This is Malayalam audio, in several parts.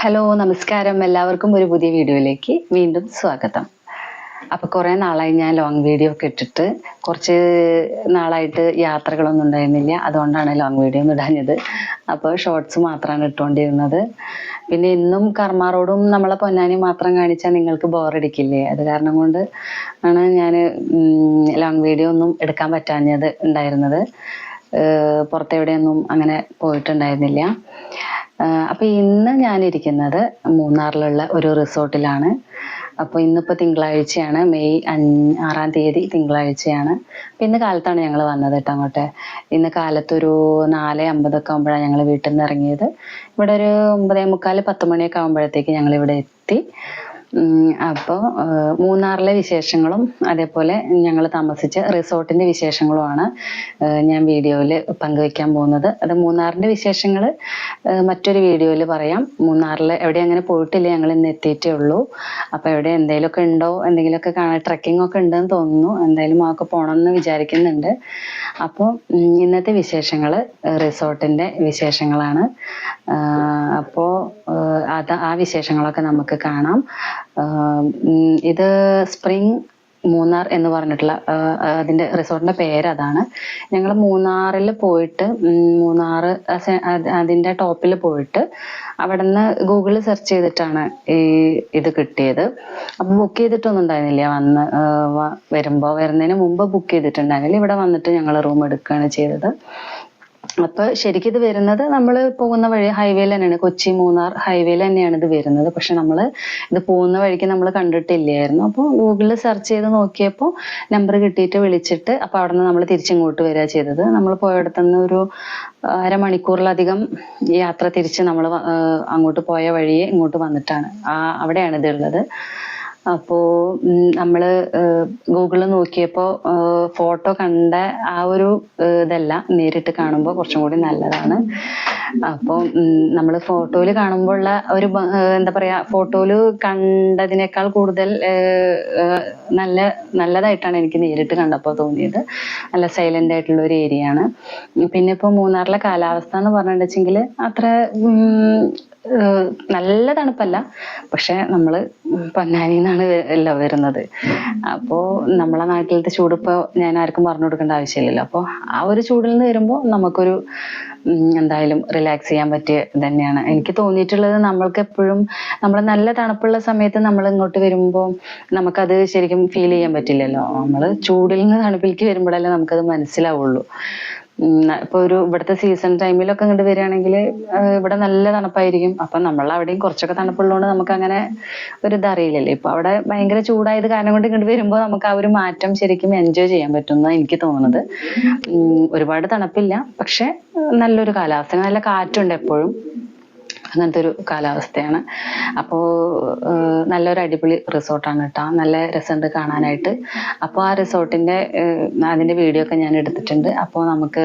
ഹലോ നമസ്കാരം. എല്ലാവർക്കും ഒരു പുതിയ വീഡിയോയിലേക്ക് വീണ്ടും സ്വാഗതം. അപ്പോൾ കുറേ നാളായി ഞാൻ ലോങ് വീഡിയോ ഒക്കെ ഇട്ടിട്ട് കുറച്ച് നാളായിട്ട് യാത്രകളൊന്നും ഉണ്ടായിരുന്നില്ല. അതുകൊണ്ടാണ് ലോങ് വീഡിയോ ഒന്നും ഇടാഞ്ഞത്. അപ്പോൾ ഷോർട്സ് മാത്രമാണ് ഇട്ടുകൊണ്ടിരുന്നത് പിന്നെ ഇന്നും കർമ്മ റോഡും നമ്മളെ പൊന്നാനി മാത്രം കാണിച്ചാൽ നിങ്ങൾക്ക് ബോറടിക്കില്ലേ അത് കാരണം കൊണ്ട് ആണ് ഞാൻ ലോങ് വീഡിയോ ഒന്നും എടുക്കാൻ പറ്റാഞ്ഞത് ഉണ്ടായിരുന്നത്. പുറത്തെവിടെയൊന്നും അങ്ങനെ പോയിട്ടുണ്ടായിരുന്നില്ല. അപ്പൊ ഇന്ന് ഞാനിരിക്കുന്നത് മൂന്നാറിലുള്ള ഒരു റിസോർട്ടിലാണ്. അപ്പോൾ ഇന്നിപ്പോൾ തിങ്കളാഴ്ചയാണ് മെയ് ആറാം തീയതി തിങ്കളാഴ്ചയാണ്. അപ്പൊ ഇന്ന് കാലത്താണ് ഞങ്ങൾ വന്നത് കേട്ടോ അങ്ങോട്ട്. ഇന്ന് കാലത്തൊരു നാല് അമ്പതൊക്കെ ആകുമ്പോഴാണ് ഞങ്ങൾ വീട്ടിൽ നിന്ന് ഇറങ്ങിയത്. ഇവിടെ ഒരു ഒമ്പതേ മുക്കാൽ പത്ത് മണിയൊക്കെ ആകുമ്പോഴത്തേക്ക് ഞങ്ങൾ ഇവിടെ എത്തി. അപ്പോൾ മൂന്നാറിലെ വിശേഷങ്ങളും അതേപോലെ ഞങ്ങൾ താമസിച്ച റിസോർട്ടിന്റെ വിശേഷങ്ങളുമാണ് ഞാൻ വീഡിയോയിൽ പങ്കുവെക്കാൻ പോകുന്നത്. അത് മൂന്നാറിന്റെ വിശേഷങ്ങൾ മറ്റൊരു വീഡിയോയിൽ പറയാം. മൂന്നാറിൽ എവിടെ അങ്ങനെ പോയിട്ടില്ല ഞങ്ങൾ ഇന്ന് എത്തിയിട്ടേ ഉള്ളൂ. അപ്പോൾ എവിടെ എന്തെങ്കിലുമൊക്കെ ഉണ്ടോ എന്തെങ്കിലുമൊക്കെ കാണാൻ ട്രക്കിംഗ് ഒക്കെ ഉണ്ടെന്ന് തോന്നുന്നു. എന്തായാലും അതൊക്കെ പോകണമെന്ന് വിചാരിക്കുന്നുണ്ട്. അപ്പോൾ ഇന്നത്തെ വിശേഷങ്ങൾ റിസോർട്ടിന്റെ വിശേഷങ്ങളാണ്. അപ്പോൾ അത് ആ വിശേഷങ്ങളൊക്കെ നമുക്ക് കാണാം. ഇത് സ്പ്രിംഗ് മൂന്നാർ എന്ന് പറഞ്ഞിട്ടുള്ള അതിന്റെ അതിന്റെ റിസോർട്ടിന്റെ പേര് അതാണ്. ഞങ്ങൾ മൂന്നാറിൽ പോയിട്ട് മൂന്നാർ അതിന്റെ ടോപ്പിൽ പോയിട്ട് അവിടുന്ന് ഗൂഗിളിൽ സെർച്ച് ചെയ്തിട്ടാണ് ഈ ഇത് കിട്ടിയത്. അപ്പോൾ ബുക്ക് ചെയ്തിട്ടൊന്നും ഉണ്ടായിരുന്നില്ല. വന്ന് വരുമ്പോൾ വരുന്നതിന് മുമ്പ് ബുക്ക് ചെയ്തിട്ടുണ്ടായിരുന്നില്ല. ഇവിടെ വന്നിട്ട് ഞങ്ങൾ റൂം എടുക്കുകയാണ് ചെയ്തത്. അപ്പൊ ശരിക്കും ഇത് വരുന്നത് നമ്മൾ പോകുന്ന വഴി ഹൈവേയിൽ തന്നെയാണ്. കൊച്ചി മൂന്നാർ ഹൈവേയിൽ തന്നെയാണ് ഇത് വരുന്നത്. പക്ഷെ നമ്മൾ ഇത് പോകുന്ന വഴിക്ക് നമ്മൾ കണ്ടിട്ടില്ലായിരുന്നു. അപ്പോൾ ഗൂഗിളിൽ സെർച്ച് ചെയ്ത് നോക്കിയപ്പോൾ നമ്പർ കിട്ടിയിട്ട് വിളിച്ചിട്ട് അപ്പോൾ അവിടെ നിന്ന് നമ്മൾ തിരിച്ചിങ്ങോട്ട് വരിക ചെയ്തത്. നമ്മൾ പോയടത്തുനിന്ന് ഒരു അരമണിക്കൂറിലധികം യാത്ര തിരിച്ച് നമ്മൾ അങ്ങോട്ട് പോയ വഴിയെ ഇങ്ങോട്ട് വന്നിട്ടാണ്. ആ അവിടെയാണ് ഇത് ഉള്ളത്. അപ്പോൾ നമ്മൾ ഗൂഗിളിൽ നോക്കിയപ്പോൾ ഫോട്ടോ കണ്ട ആ ഒരു ഇതല്ല നേരിട്ട് കാണുമ്പോൾ കുറച്ചും കൂടി നല്ലതാണ്. അപ്പോൾ നമ്മൾ ഫോട്ടോയിൽ കാണുമ്പോഴുള്ള ഒരു എന്താ പറയാ ഫോട്ടോയിൽ കണ്ടതിനേക്കാൾ കൂടുതൽ നല്ല നല്ലതായിട്ടാണ് എനിക്ക് നേരിട്ട് കണ്ടപ്പോൾ തോന്നിയത്. നല്ല സൈലന്റ് ആയിട്ടുള്ള ഒരു ഏരിയ ആണ് പിന്നെ ഇപ്പോൾ മൂന്നാറിലെ കാലാവസ്ഥ എന്ന് പറഞ്ഞിട്ടുണ്ടെങ്കിൽ അത്ര നല്ല തണുപ്പല്ല. പക്ഷെ നമ്മൾ പൊന്നാനിയിൽ എല്ലാം വരുന്നത്. അപ്പോ നമ്മളെ നാട്ടിലത്തെ ചൂട് ഇപ്പോൾ ഞാൻ ആർക്കും പറഞ്ഞു കൊടുക്കേണ്ട ആവശ്യമില്ലല്ലോ. അപ്പോൾ ആ ഒരു ചൂടിൽ നിന്ന് വരുമ്പോൾ നമുക്കൊരു എന്തായാലും റിലാക്സ് ചെയ്യാൻ പറ്റിയ തന്നെയാണ് എനിക്ക് തോന്നിയിട്ടുള്ളത് നമ്മൾക്ക് എപ്പോഴും നമ്മൾ നല്ല തണുപ്പുള്ള സമയത്ത് നമ്മൾ ഇങ്ങോട്ട് വരുമ്പോൾ നമുക്കത് ശരിക്കും ഫീൽ ചെയ്യാൻ പറ്റില്ലല്ലോ. നമ്മൾ ചൂടിൽ നിന്ന് തണുപ്പിലേക്ക് വരുമ്പോഴല്ലേ നമുക്കത് മനസ്സിലാവുള്ളൂ. ഇപ്പൊ ഒരു ഇവിടുത്തെ സീസൺ ടൈമിലൊക്കെ ഇങ്ങോട്ട് വരികയാണെങ്കിൽ ഇവിടെ നല്ല തണുപ്പായിരിക്കും. അപ്പൊ നമ്മൾ അവിടെയും കുറച്ചൊക്കെ തണുപ്പുള്ളതുകൊണ്ട് നമുക്ക് അങ്ങനെ ഒരു ഇതറിയില്ലല്ലോ ഇപ്പൊ അവിടെ ഭയങ്കര ചൂടായത് കാരണം കൊണ്ട് ഇങ്ങോട്ട് വരുമ്പോൾ നമുക്ക് ആ ഒരു മാറ്റം ശരിക്കും എൻജോയ് ചെയ്യാൻ പറ്റും എന്നാണ് എനിക്ക് തോന്നുന്നത്. ഒരുപാട് തണുപ്പില്ല. പക്ഷെ നല്ലൊരു കാലാവസ്ഥ. നല്ല കാറ്റുണ്ട് എപ്പോഴും. അങ്ങനത്തെ ഒരു കാലാവസ്ഥയാണ് അപ്പോൾ നല്ലൊരു അടിപൊളി റിസോർട്ടാണ് കേട്ടോ. നല്ല രസമുണ്ട് കാണാനായിട്ട്. അപ്പോൾ ആ റിസോർട്ടിന്റെ അതിന്റെ വീഡിയോ ഒക്കെ ഞാൻ എടുത്തിട്ടുണ്ട്. അപ്പോൾ നമുക്ക്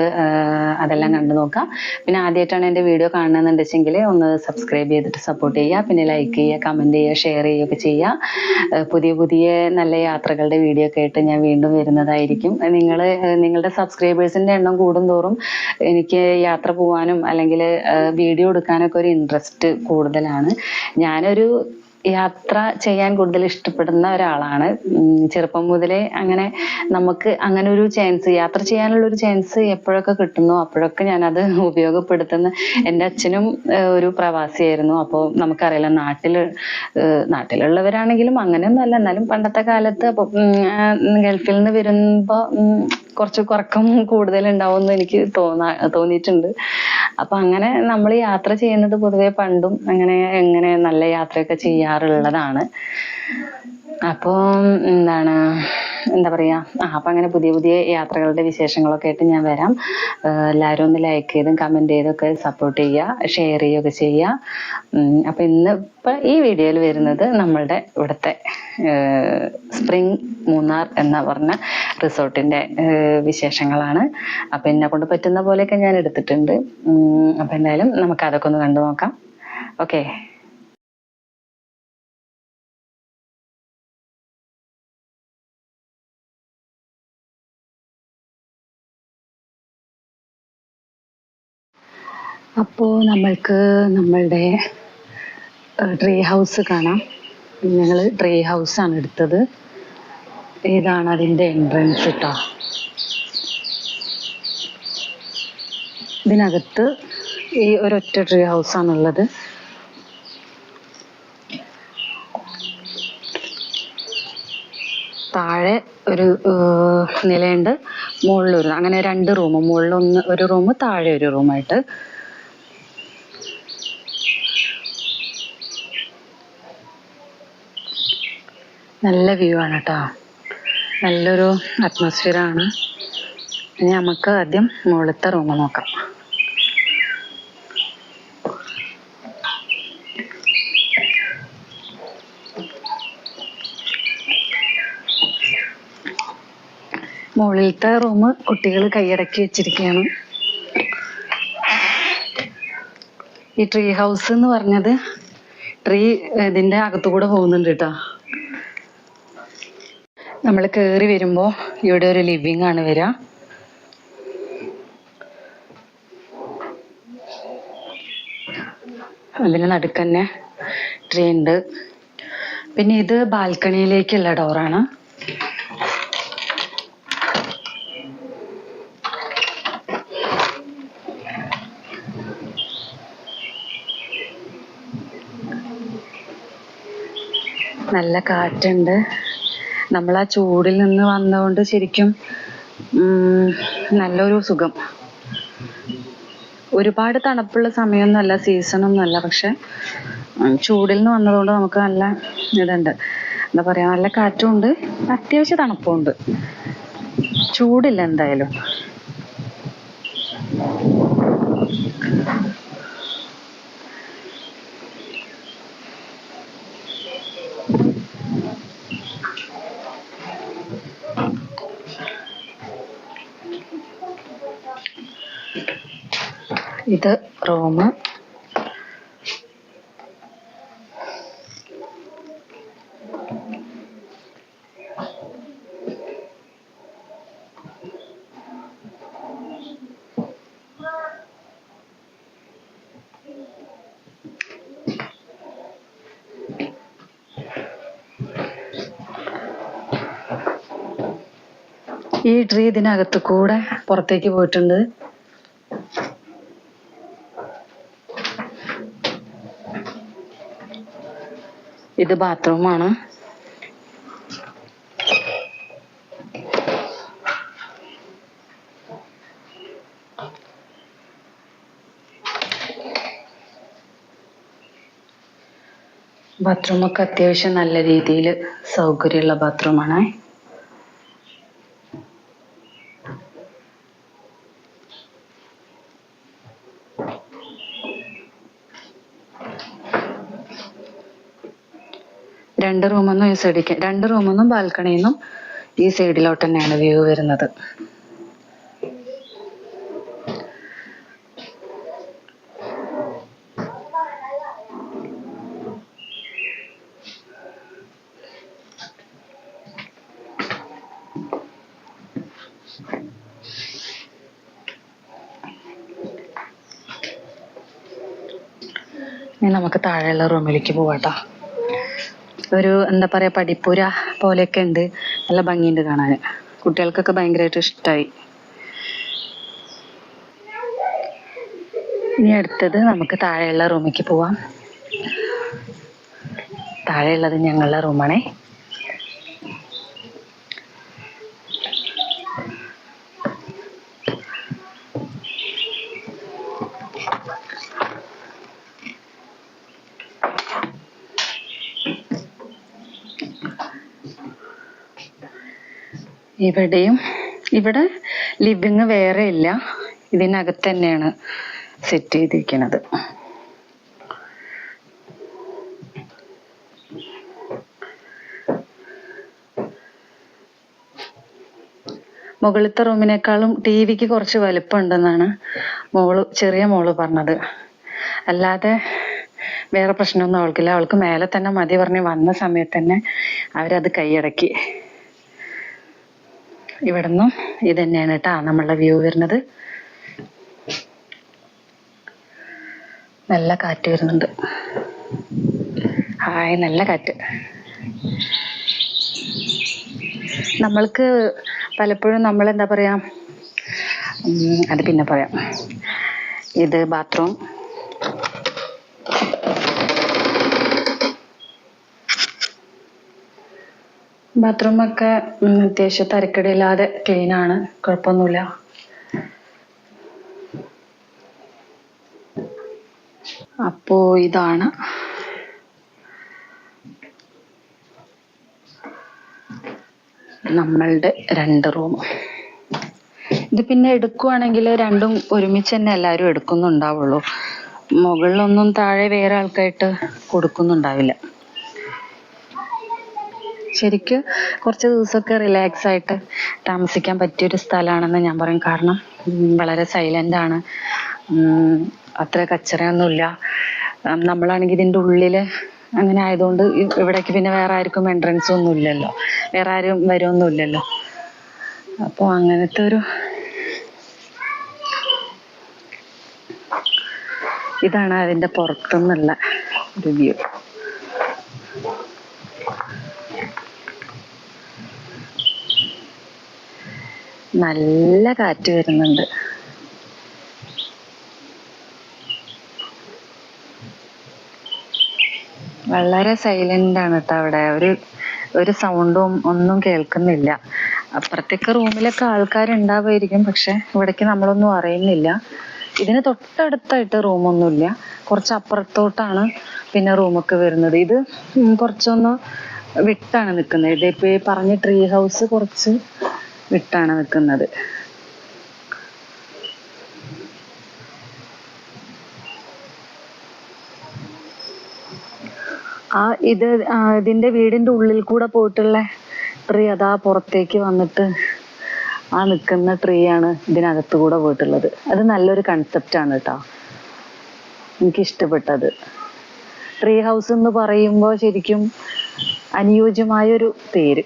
അതെല്ലാം കണ്ടു നോക്കാം. പിന്നെ ആദ്യമായിട്ടാണ് എന്റെ വീഡിയോ കാണണമെന്നുണ്ടെങ്കിൽ ഒന്ന് സബ്സ്ക്രൈബ് ചെയ്തിട്ട് സപ്പോർട്ട് ചെയ്യുക. പിന്നെ ലൈക്ക് ചെയ്യുക കമന്റ് ചെയ്യുക ഷെയർ ചെയ്യുകയൊക്കെ ചെയ്യുക. പുതിയ പുതിയ നല്ല യാത്രകളുടെ വീഡിയോ ഒക്കെ ആയിട്ട് ഞാൻ വീണ്ടും വരുന്നതായിരിക്കും. നിങ്ങൾ നിങ്ങളുടെ സബ്സ്ക്രൈബേഴ്സിന്റെ എണ്ണം കൂടുന്തോറും എനിക്ക് യാത്ര പോകാനും അല്ലെങ്കിൽ വീഡിയോ എടുക്കാനൊക്കെ ഒരു ഇൻട്രസ്റ്റ് കൂടുതലാണ്. ഞാനൊരു യാത്ര ചെയ്യാൻ കൂടുതൽ ഇഷ്ടപ്പെടുന്ന ഒരാളാണ്. ചെറുപ്പം മുതലേ അങ്ങനെ നമുക്ക് അങ്ങനെ ഒരു ചാൻസ് യാത്ര ചെയ്യാനുള്ള ഒരു ചാൻസ് എപ്പോഴൊക്കെ കിട്ടുന്നു അപ്പോഴൊക്കെ ഞാനത് ഉപയോഗപ്പെടുത്തുന്ന എന്റെ അച്ഛനും ഒരു പ്രവാസിയായിരുന്നു. അപ്പോൾ നമുക്കറിയില്ല നാട്ടിൽ നാട്ടിലുള്ളവരാണെങ്കിലും അങ്ങനെയൊന്നും അല്ല എന്നാലും പണ്ടത്തെ കാലത്ത് അപ്പോൾ ഗൾഫിൽ നിന്ന് വരുമ്പോൾ കുറച്ച് കുറക്കം കൂടുതൽ ഉണ്ടാവുമെന്ന് എനിക്ക് തോന്നാ തോന്നിയിട്ടുണ്ട്. അപ്പൊ അങ്ങനെ നമ്മൾ യാത്ര ചെയ്യുന്നത് പൊതുവെ പണ്ടും അങ്ങനെ എങ്ങനെ നല്ല യാത്രയൊക്കെ ചെയ്യാറുള്ളതാണ്. അപ്പോൾ എന്താണ് എന്താ പറയാ? ആ അപ്പൊ അങ്ങനെ പുതിയ പുതിയ യാത്രകളുടെ വിശേഷങ്ങളൊക്കെ ആയിട്ട് ഞാൻ വരാം. എല്ലാവരും ഒന്ന് ലൈക്ക് ചെയ്തും കമന്റ് ചെയ്തും ഒക്കെ സപ്പോർട്ട് ചെയ്യുക ഷെയർ ചെയ്യുകയൊക്കെ ചെയ്യുക. അപ്പൊ ഇന്ന് ഇപ്പൊ ഈ വീഡിയോയിൽ വരുന്നത് നമ്മളുടെ ഇവിടുത്തെ സ്പ്രിംഗ് മൂന്നാർ എന്ന പറഞ്ഞ റിസോർട്ടിന്റെ ഏഹ് വിശേഷങ്ങളാണ്. അപ്പൊ എന്നെ കൊണ്ട് പറ്റുന്ന പോലെയൊക്കെ ഞാൻ എടുത്തിട്ടുണ്ട്. അപ്പൊ എന്തായാലും നമുക്ക് അതൊക്കെ ഒന്ന് കണ്ടു നോക്കാം. ഓക്കെ അപ്പോൾ നമ്മൾക്ക് നമ്മളുടെ ട്രീ ഹൗസ് കാണാം. ഞങ്ങൾ ട്രീ ഹൗസ് ആണ് എടുത്തത്. ഇതാണ് അതിന്റെ എൻട്രൻസ് കേട്ടോ ഇതിനകത്ത് ഈ ഒരൊറ്റ ട്രീ ഹൗസ് ആണുള്ളത്. താഴെ ഒരു നിലയുണ്ട്. മുകളിലൊരു അങ്ങനെ രണ്ട് റൂം മുകളിലൊന്ന് ഒരു റൂം താഴെ ഒരു റൂമായിട്ട് നല്ല വ്യൂ ആണ് കേട്ടോ നല്ലൊരു ആണ്. ഇനി നമുക്ക് ആദ്യം മുകളിലത്തെ റൂം നോക്കാം. മുകളിലത്തെ റൂം കുട്ടികൾ കൈയടക്കി വെച്ചിരിക്കുകയാണ് ഈ ട്രീ ഹൗസ് എന്ന് പറഞ്ഞത് ട്രീ ഇതിന്റെ അകത്തുകൂടെ പോകുന്നുണ്ട് കേട്ടോ നമ്മൾ കയറി വരുമ്പോൾ ഇവിടെ ഒരു ലിവിങ് ആണ് വരിക അതിന് നടുക്കന്നെ ട്രീ ഉണ്ട്. പിന്നെ ഇത് ബാൽക്കണിയിലേക്കുള്ള ഡോറാണ് നല്ല കാറ്റുണ്ട്. നമ്മൾ ആ ചൂടിൽ നിന്ന് വന്നതുകൊണ്ട് ശരിക്കും നല്ലൊരു സുഖം. ഒരുപാട് തണുപ്പുള്ള സമയമൊന്നുമല്ല സീസണൊന്നുമല്ല പക്ഷെ ചൂടിൽ നിന്ന് വന്നതുകൊണ്ട് നമുക്ക് നല്ല ഇതുണ്ട്. എന്താ പറയാ നല്ല കാറ്റും ഉണ്ട് അത്യാവശ്യം തണുപ്പും ഉണ്ട് ചൂടില്ല എന്തായാലും. ഇത് റൂം. ഈ ട്രീ ഇതിനകത്ത് കൂടെ പുറത്തേക്ക് പോയിട്ടുണ്ട്. ഇത് ബാത്റൂമാണ്. ബാത്റൂമൊക്കെ അത്യാവശ്യം നല്ല രീതിയിൽ സൗകര്യമുള്ള ബാത്റൂമാണ്. രണ്ട് റൂമൊന്നും ഈ സൈഡിലേക്ക് രണ്ട് റൂമൊന്നും ബാൽക്കണിന്നും ഈ സൈഡിലോട്ട് തന്നെയാണ് വ്യൂ വരുന്നത്. ഇനി നമുക്ക് താഴെയുള്ള റൂമിലേക്ക് പോവാട്ടോ. ഒരു എന്താ പറയാ പഠിപ്പുര പോലെയൊക്കെ ഉണ്ട്. നല്ല ഭംഗിയുണ്ട് കാണാൻ. കുട്ടികൾക്കൊക്കെ ഭയങ്കരമായിട്ട് ഇഷ്ടമായി ഇനി അടുത്തത് നമുക്ക് താഴെയുള്ള റൂമിലേക്ക് പോവാം. താഴെയുള്ളത് ഞങ്ങളുടെ റൂമാണേ. ഇവിടെയും. ഇവിടെ ലിവിങ് വേറെ ഇല്ല. ഇതിനകത്ത് തന്നെയാണ് സെറ്റ് ചെയ്തിരിക്കുന്നത്. മുകളിലത്തെ റൂമിനേക്കാളും ടി വിക്ക് കുറച്ച് വലിപ്പം ഉണ്ടെന്നാണ് മോൾ ചെറിയ മോൾ പറഞ്ഞത്. അല്ലാതെ വേറെ പ്രശ്നമൊന്നും അവൾക്കില്ല. അവൾക്ക് മേലെ തന്നെ മതി പറഞ്ഞ് വന്ന സമയത്ത് തന്നെ അവരത് കൈയടക്കി. ഇവിടുന്നും. ഇത് തന്നെയാണ് കേട്ടാ നമ്മളുടെ വ്യൂ വരുന്നത്. നല്ല കാറ്റ് വരുന്നുണ്ട്. ഹായ് നല്ല കാറ്റ്. നമ്മൾക്ക് പലപ്പോഴും നമ്മൾ എന്താ പറയാ അത് പിന്നെ പറയാം. ഇത് ബാത്റൂം ബാത്റൂം ഒക്കെ ഉം, അത്യാവശ്യം തരക്കേടില്ലാതെ ക്ലീൻ ആണ്. കുഴപ്പമൊന്നുമില്ല. അപ്പോ ഇതാണ്. നമ്മളുടെ രണ്ട് റൂം. ഇത് പിന്നെ എടുക്കുവാണെങ്കിൽ രണ്ടും ഒരുമിച്ച് തന്നെ എല്ലാവരും എടുക്കുന്നുണ്ടാവുള്ളൂ. മുകളിലൊന്നും താഴെ വേറെ ആൾക്കായിട്ട് കൊടുക്കുന്നുണ്ടാവില്ല. ശരിക്ക് കുറച്ച് ദിവസമൊക്കെ റിലാക്സ് ആയിട്ട് താമസിക്കാൻ പറ്റിയൊരു സ്ഥലമാണെന്ന് ഞാൻ പറയും. കാരണം വളരെ സൈലന്റ് ആണ്. അത്ര കച്ചറയൊന്നുമില്ല. നമ്മളാണെങ്കിൽ ഇതിന്റെ ഉള്ളിൽ അങ്ങനെ ആയതുകൊണ്ട് ഇവിടേക്ക് പിന്നെ വേറെ ആർക്കും എൻട്രൻസ് ഒന്നും ഇല്ലല്ലോ. വേറെ ആരും വരുമൊന്നും ഇല്ലല്ലോ. അപ്പോൾ അങ്ങനത്തെ ഒരു ഇതാണ് അതിന്റെ പുറത്തുനിന്നുള്ള ഒരു വ്യൂ നല്ല കാറ്റ് വരുന്നുണ്ട്. വളരെ സൈലന്റ് ആണ് കേട്ടോ അവിടെ. ഒരു ഒരു സൗണ്ടും ഒന്നും കേൾക്കുന്നില്ല. അപ്പുറത്തേക്ക് റൂമിലൊക്കെ ആൾക്കാരുണ്ടാവുമായിരിക്കും പക്ഷെ ഇവിടേക്ക് നമ്മളൊന്നും അറിയുന്നില്ല. ഇതിന് തൊട്ടടുത്തായിട്ട് റൂമൊന്നുമില്ല. കുറച്ച് അപ്പുറത്തോട്ടാണ് പിന്നെ റൂമൊക്കെ വരുന്നത്. ഇത് കുറച്ചൊന്ന് വിട്ടാണ് നിൽക്കുന്നത്. ഇതിപ്പോ ഈ പറഞ്ഞ ട്രീ ഹൗസ് കുറച്ച് വിട്ടാണ് നിൽക്കുന്നത്. ആ ഇത് ഇതിന്റെ വീടിന്റെ ഉള്ളിൽ കൂടെ പോയിട്ടുള്ള ട്രീ അതാ പുറത്തേക്ക് വന്നിട്ട് ആ നിൽക്കുന്ന ട്രീ ആണ് ഇതിനകത്ത് കൂടെ പോയിട്ടുള്ളത്. അത് നല്ലൊരു കൺസെപ്റ്റ് ആണ് കേട്ടോ എനിക്ക് ഇഷ്ടപ്പെട്ടത് ട്രീ ഹൗസ് എന്ന് പറയുമ്പോൾ ശരിക്കും അനുയോജ്യമായൊരു പേര്.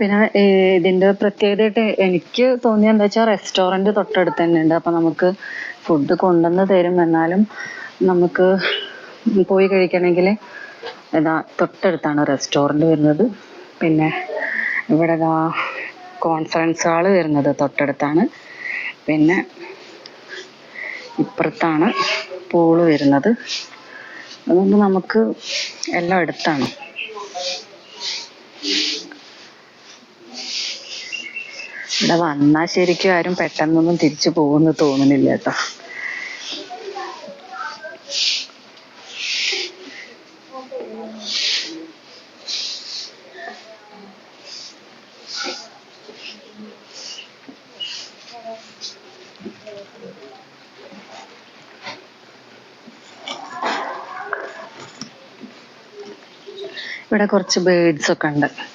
പിന്നെ ഇതിന്റെ പ്രത്യേകതയായിട്ട് എനിക്ക് തോന്നിയത് എന്താ വെച്ചാൽ റെസ്റ്റോറന്റ് തൊട്ടടുത്ത് തന്നെ ഉണ്ട്. അപ്പൊ നമുക്ക് ഫുഡ് കൊണ്ടുവന്ന് തരും. എന്നാലും നമുക്ക് പോയി കഴിക്കണമെങ്കിൽ ഇതാ തൊട്ടടുത്താണ് റെസ്റ്റോറന്റ് വരുന്നത്. പിന്നെ ഇവിടെ ഇതാ കോൺഫറൻസ് ഹാൾ വരുന്നത് തൊട്ടടുത്താണ്. പിന്നെ ഇപ്പുറത്താണ് പൂൾ വരുന്നത്. അതുകൊണ്ട് നമുക്ക് എല്ലാം അടുത്താണ്. ഇവിടെ വന്നാൽ ശരിക്കും ആരും പെട്ടെന്നൊന്നും തിരിച്ചു പോകുമെന്ന് തോന്നുന്നില്ല കേട്ടോ. ഇവിടെ കുറച്ച് ബേഡ്സ് ഒക്കെ ഉണ്ട്.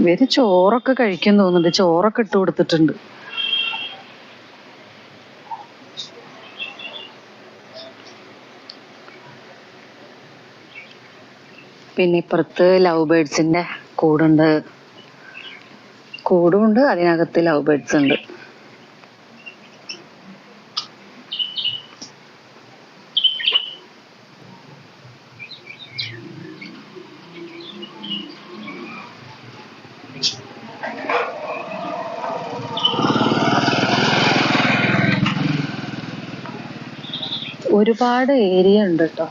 ഇവർ ചോറൊക്കെ കഴിക്കാൻ തോന്നുന്നുണ്ട്. ചോറൊക്കെ ഇട്ട് കൊടുത്തിട്ടുണ്ട്. പിന്നെ ഇപ്പുറത്ത് ലവ് ബേർഡ്സിന്റെ കൂടുണ്ട്. കൂടുണ്ട് അതിനകത്ത് ലവ് ബേർഡ്സ് ഉണ്ട്. ഒരുപാട് ഏരിയ ഉണ്ട് കേട്ടോ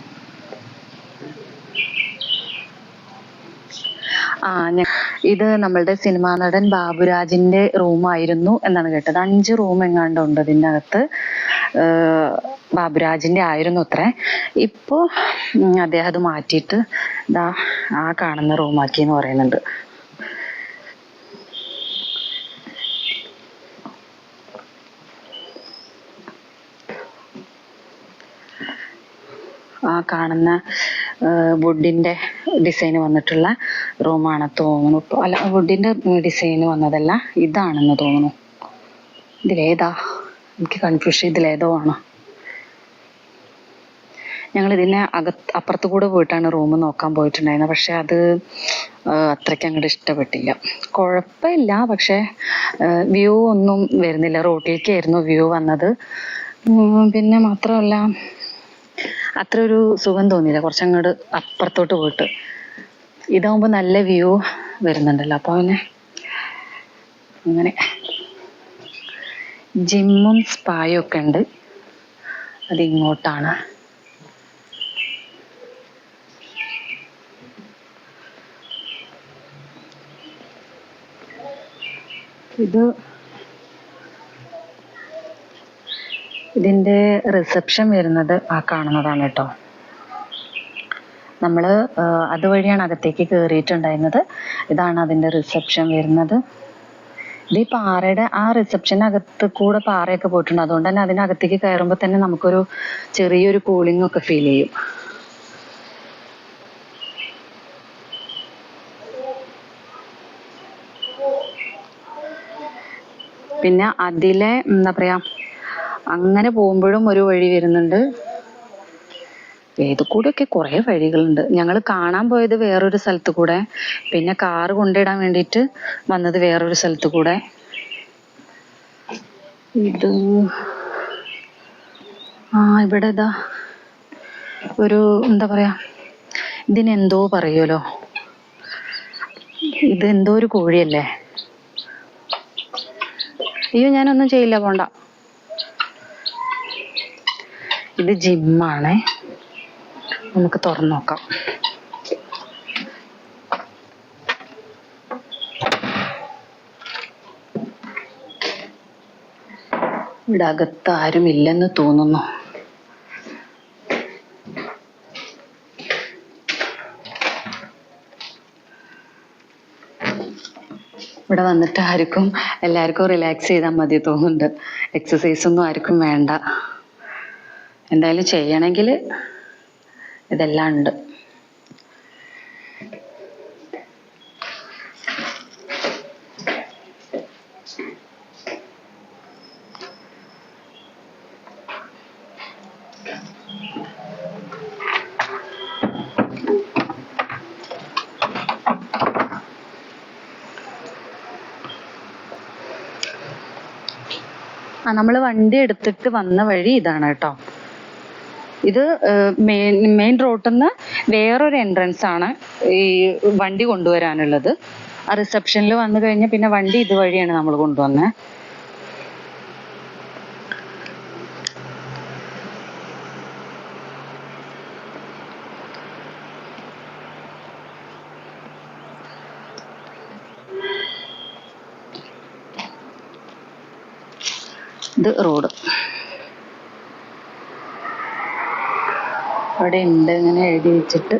ആ ഞ- ഇത് നമ്മളുടെ സിനിമാ നടൻ ബാബുരാജിന്റെ റൂമായിരുന്നു എന്നാണ് കേട്ടത്. അഞ്ച് റൂം എങ്ങാണ്ട് ഉണ്ട് ഇതിന്റെ അകത്ത് ബാബുരാജിന്റെ ആയിരുന്നു അത്രേ. ഇപ്പോ അദ്ദേഹം അത് മാറ്റിയിട്ട് ദാ ആ കാണുന്ന റൂമാക്കി എന്ന് പറയുന്നുണ്ട്. ആ കാണുന്ന ബുഡിന്റെ ഡിസൈൻ വന്നിട്ടുള്ള റൂമാണ് തോന്നുന്നു. അല്ല വുഡിന്റെ ഡിസൈൻ വന്നതല്ല ഇതാണെന്ന് തോന്നുന്നു. ഇതിലേതാ? എനിക്ക് കൺഫ്യൂഷൻ ഇതിലേതോ ആണ്. ഞങ്ങൾ ഇതിനെ അകത്ത് അപ്പുറത്ത് കൂടെ പോയിട്ടാണ് റൂം നോക്കാൻ പോയിട്ടുണ്ടായിരുന്നത്. പക്ഷെ അത് അത്രയ്ക്ക് അങ്ങോട്ട് ഇഷ്ടപ്പെട്ടില്ല. കുഴപ്പമില്ല പക്ഷെ വ്യൂ ഒന്നും വരുന്നില്ല. റോട്ടിലേക്കായിരുന്നു വ്യൂ വന്നത്. പിന്നെ മാത്രമല്ല അത്ര ഒരു സുഖം തോന്നിയില്ല. കുറച്ചങ്ങോട്ട് അപ്പുറത്തോട്ട് പോയിട്ട്. ഇതാവുമ്പോൾ നല്ല വ്യൂ വരുന്നുണ്ടല്ലോ. അപ്പോൾ പിന്നെ അങ്ങനെ ജിമ്മും സ്പായും ഒക്കെ ഉണ്ട്. അത് ഇങ്ങോട്ടാണ്. ഇത് ഇതിന്റെ റിസപ്ഷൻ വരുന്നത് ആ കാണുന്നതാണ് കേട്ടോ. നമ്മൾ അതുവഴിയാണ് അകത്തേക്ക് കയറിയിട്ടുണ്ടായിരുന്നത് ഇതാണ് അതിന്റെ റിസപ്ഷൻ വരുന്നത്. ഇത് ഈ പാറയുടെ ആ റിസപ്ഷനകത്ത് കൂടെ പാറയൊക്കെ പോയിട്ടുണ്ട്. അതുകൊണ്ട് തന്നെ അതിനകത്തേക്ക് കയറുമ്പോൾ തന്നെ നമുക്കൊരു ചെറിയൊരു കൂളിംഗ് ഒക്കെ ഫീൽ ചെയ്യും. പിന്നെ അതിലെ എന്താ പറയാ അങ്ങനെ പോകുമ്പോഴും ഒരു വഴി വരുന്നുണ്ട്. ഏത് കൂടെയൊക്കെ കുറേ വഴികളുണ്ട്. ഞങ്ങൾ കാണാൻ പോയത് വേറൊരു സ്ഥലത്ത് കൂടെ. പിന്നെ കാറ് കൊണ്ടിടാൻ വേണ്ടിയിട്ട് വന്നത് വേറൊരു സ്ഥലത്ത് കൂടെ. ഇത് ആ ഇവിടെ ഇതാ ഒരു എന്താ പറയാ ഇതിനെന്തോ പറയുമല്ലോ ഇത് എന്തോ ഒരു കോഴിയല്ലേ? അയ്യോ ഞാനൊന്നും ചെയ്യില്ല പോണ്ട. ഇത് ജിമ്മാണേ. നമുക്ക് തുറന്നു നോക്കാം. ഇവിടെ അകത്ത് ആരും ഇല്ലെന്ന് തോന്നുന്നു. ഇവിടെ വന്നിട്ട് ആർക്കും എല്ലാവർക്കും റിലാക്സ് ചെയ്താൽ മതി തോന്നുന്നുണ്ട്. എക്സസൈസ് ഒന്നും ആർക്കും വേണ്ട. എന്തായാലും ചെയ്യണമെങ്കിൽ ഇതെല്ലാം ഉണ്ട്. ആ നമ്മൾ വണ്ടി എടുത്തിട്ട് വന്ന വഴി ഇതാണ് കേട്ടോ. ഇത് മെയിൻ മെയിൻ റോട്ടിൽ നിന്ന് വേറൊരു എൻട്രൻസ് ആണ് ഈ വണ്ടി കൊണ്ടുവരാനുള്ളത്. ആ റിസപ്ഷനിൽ വന്നു കഴിഞ്ഞാൽ പിന്നെ വണ്ടി ഇതുവഴിയാണ് നമ്മൾ കൊണ്ടുവന്നത് ഇത് റോഡ്. അവിടെ ഉണ്ട് ഇങ്ങനെ എഴുതി വെച്ചിട്ട്.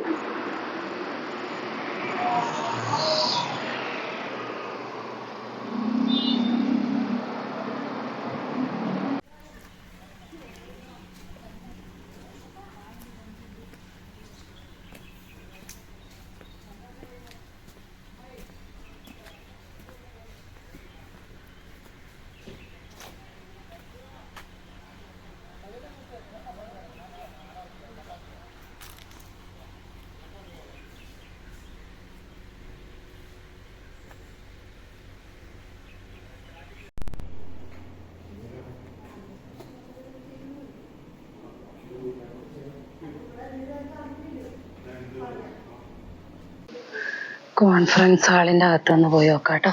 കോൺഫറൻസ് ഹാളിന്റെ അകത്തുനിന്ന് പോയി നോക്കാം കേട്ടോ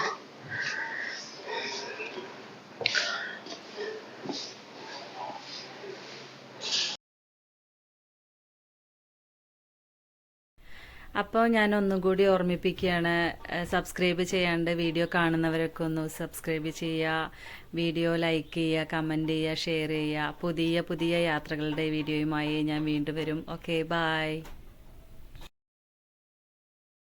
അപ്പോൾ ഞാൻ ഒന്നും കൂടി ഓർമ്മിപ്പിക്കുകയാണ് സബ്സ്ക്രൈബ് ചെയ്യാണ്ട് വീഡിയോ കാണുന്നവരൊക്കെ ഒന്ന് സബ്സ്ക്രൈബ് ചെയ്യുക വീഡിയോ ലൈക്ക് ചെയ്യുക കമന്റ് ചെയ്യുക ഷെയർ ചെയ്യുക. പുതിയ പുതിയ യാത്രകളുടെ വീഡിയോയുമായി ഞാൻ വീണ്ടും വരും. Okay bye